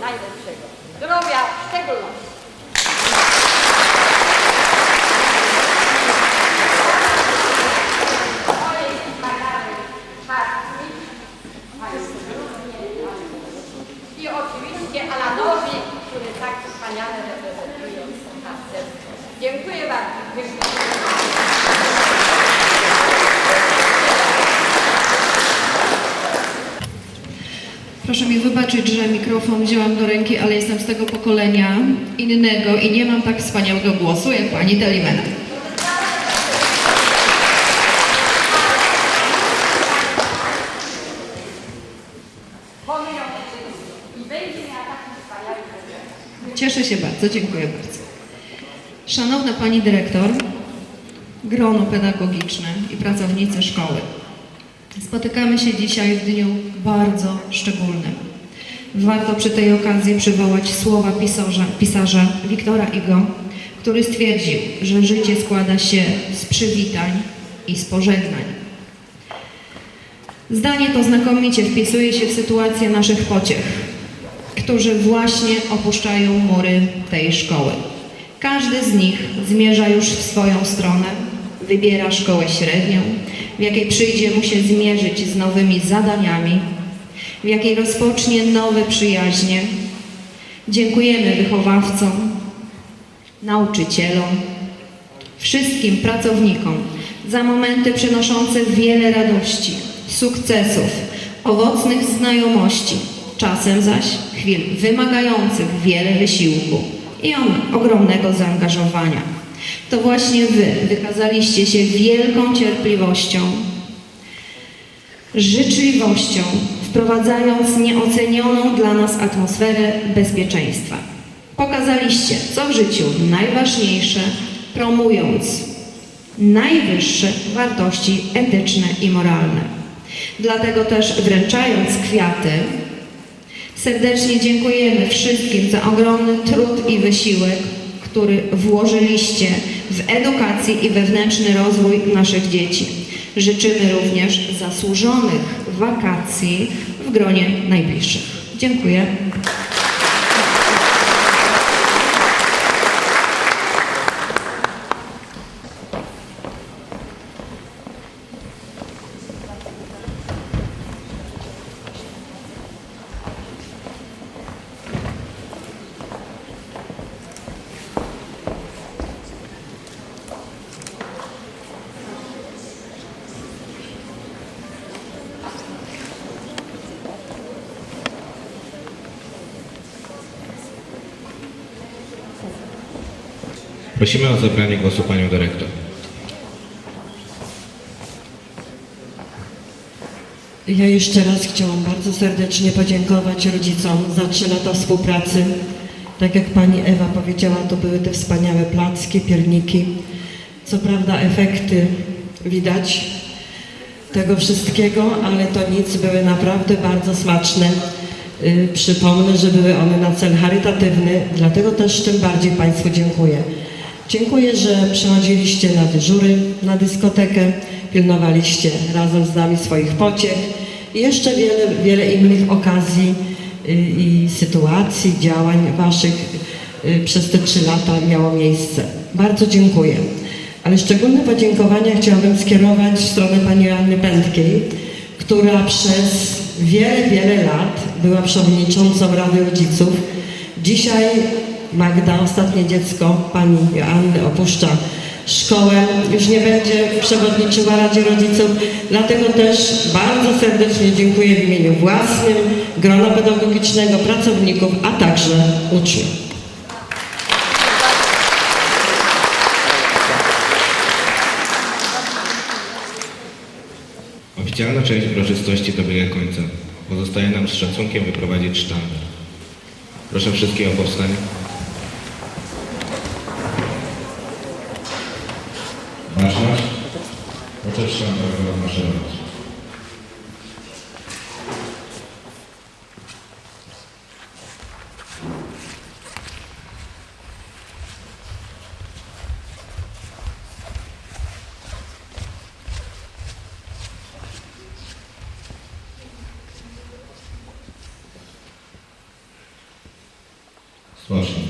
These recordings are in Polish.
najlepszego. Zdrowia w szczególności. Kolej Magdaleny Hartwig, i oczywiście Alanowi, który tak wspaniale reprezentuje harcerstwo. Dziękuję bardzo. Dziękuję. Proszę mi wybaczyć, że mikrofon wzięłam do ręki, ale jestem z tego pokolenia innego i nie mam tak wspaniałego głosu jak pani Delimena. Cieszę się bardzo, dziękuję bardzo. Szanowna Pani Dyrektor, grono pedagogiczne i pracownicy szkoły. Spotykamy się dzisiaj w dniu bardzo szczególnym. Warto przy tej okazji przywołać słowa pisarza, pisarza Wiktora Igo, który stwierdził, że życie składa się z przywitań i z pożegnań. Zdanie to znakomicie wpisuje się w sytuację naszych pociech, którzy właśnie opuszczają mury tej szkoły. Każdy z nich zmierza już w swoją stronę, wybiera szkołę średnią, w jakiej przyjdzie mu się zmierzyć z nowymi zadaniami, w jakiej rozpocznie nowe przyjaźnie. Dziękujemy wychowawcom, nauczycielom, wszystkim pracownikom za momenty przynoszące wiele radości, sukcesów, owocnych znajomości, czasem zaś chwil wymagających wiele wysiłku i on- ogromnego zaangażowania. To właśnie Wy wykazaliście się wielką cierpliwością, życzliwością, wprowadzając nieocenioną dla nas atmosferę bezpieczeństwa. Pokazaliście, co w życiu najważniejsze, promując najwyższe wartości etyczne i moralne. Dlatego też wręczając kwiaty, serdecznie dziękujemy wszystkim za ogromny trud i wysiłek, który włożyliście w edukację i wewnętrzny rozwój naszych dzieci. Życzymy również zasłużonych wakacji w gronie najbliższych. Dziękuję. Prosimy o zabranie głosu panią dyrektor. Ja jeszcze raz chciałam bardzo serdecznie podziękować rodzicom za trzy lata współpracy. Tak jak pani Ewa powiedziała, to były te wspaniałe placki, pierniki. Co prawda efekty widać tego wszystkiego, ale to nic, były naprawdę bardzo smaczne. Y, Przypomnę, że były one na cel charytatywny, dlatego też tym bardziej Państwu dziękuję. Dziękuję, że przychodziliście na dyżury, na dyskotekę, pilnowaliście razem z nami swoich pociech i jeszcze wiele, wiele innych okazji y, i sytuacji, działań Waszych y, przez te trzy lata miało miejsce. Bardzo dziękuję. Ale szczególne podziękowania chciałabym skierować w stronę Pani Joanny Pętkiej, która przez wiele, wiele lat była przewodniczącą Rady Rodziców. Dzisiaj Magda, ostatnie dziecko pani Joanny, opuszcza szkołę, już nie będzie przewodniczyła Radzie Rodziców, dlatego też bardzo serdecznie dziękuję w imieniu własnym, grona pedagogicznego, pracowników, a także uczniów. Oficjalna część uroczystości dobiega końca. Pozostaje nam z szacunkiem wyprowadzić sztandę. Proszę wszystkich o powstanie. Ваша.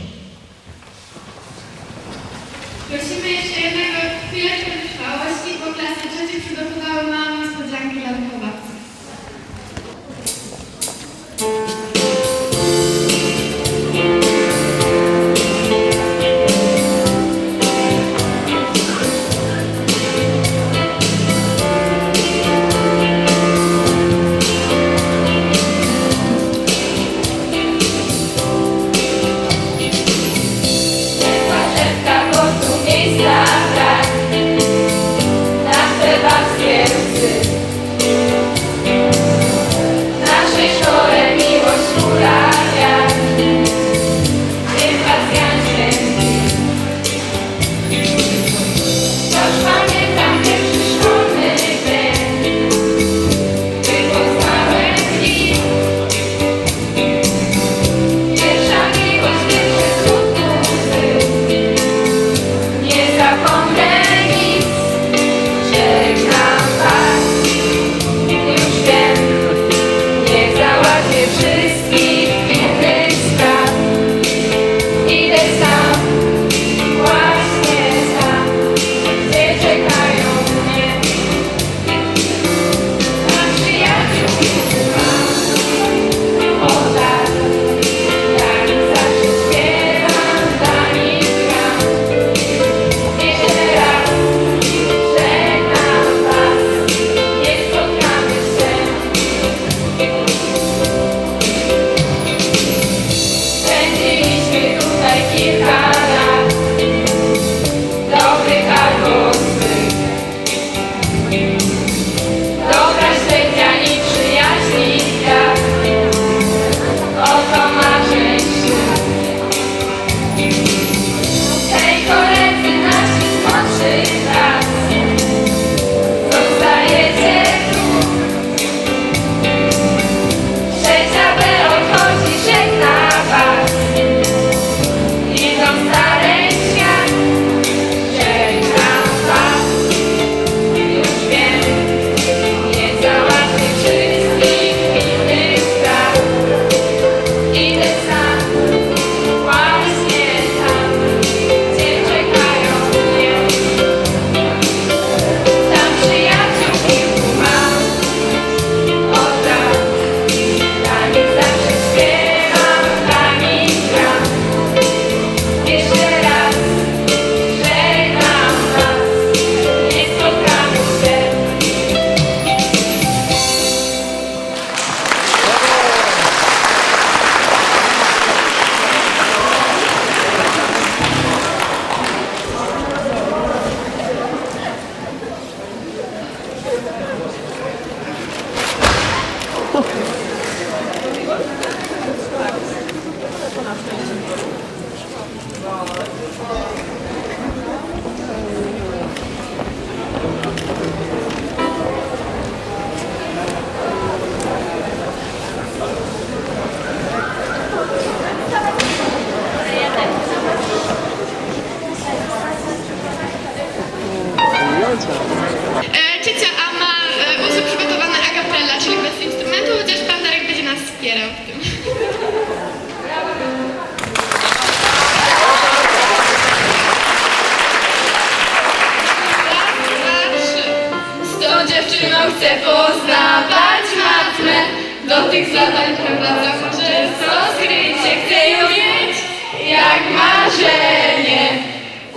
marzenie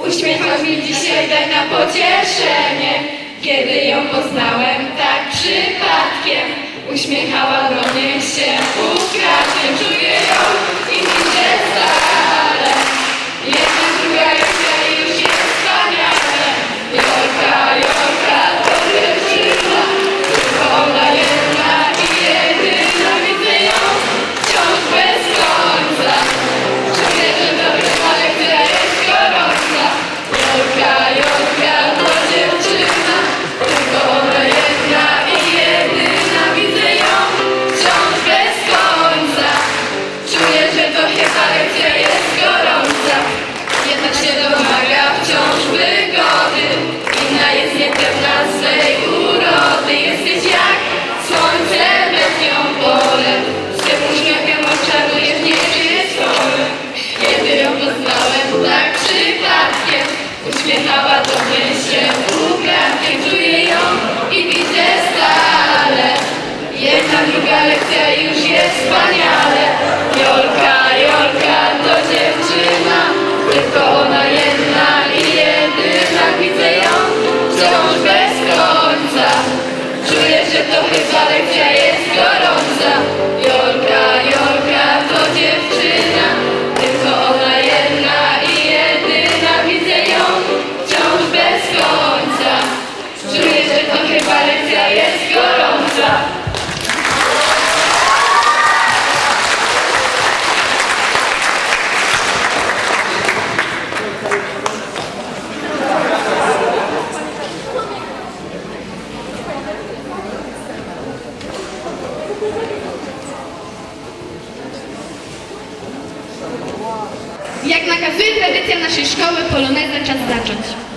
Uśmiechał mi dzisiaj tak na pocieszenie. Kiedy ją poznałem tak przypadkiem Uśmiechała do mnie się ukradkiem Jak nakazuje tradycja naszej szkoły, polonezę czas zacząć.